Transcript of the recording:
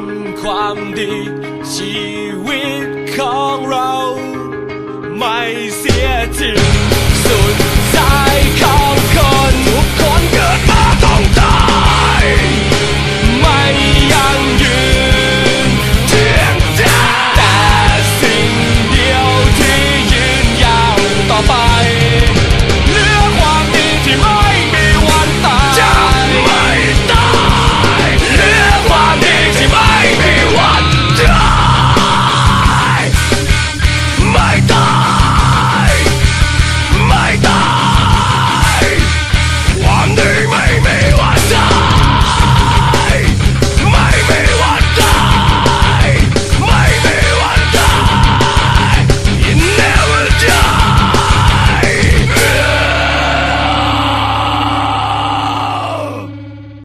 ำความดี ชีวิตของเรา ไม่เสียที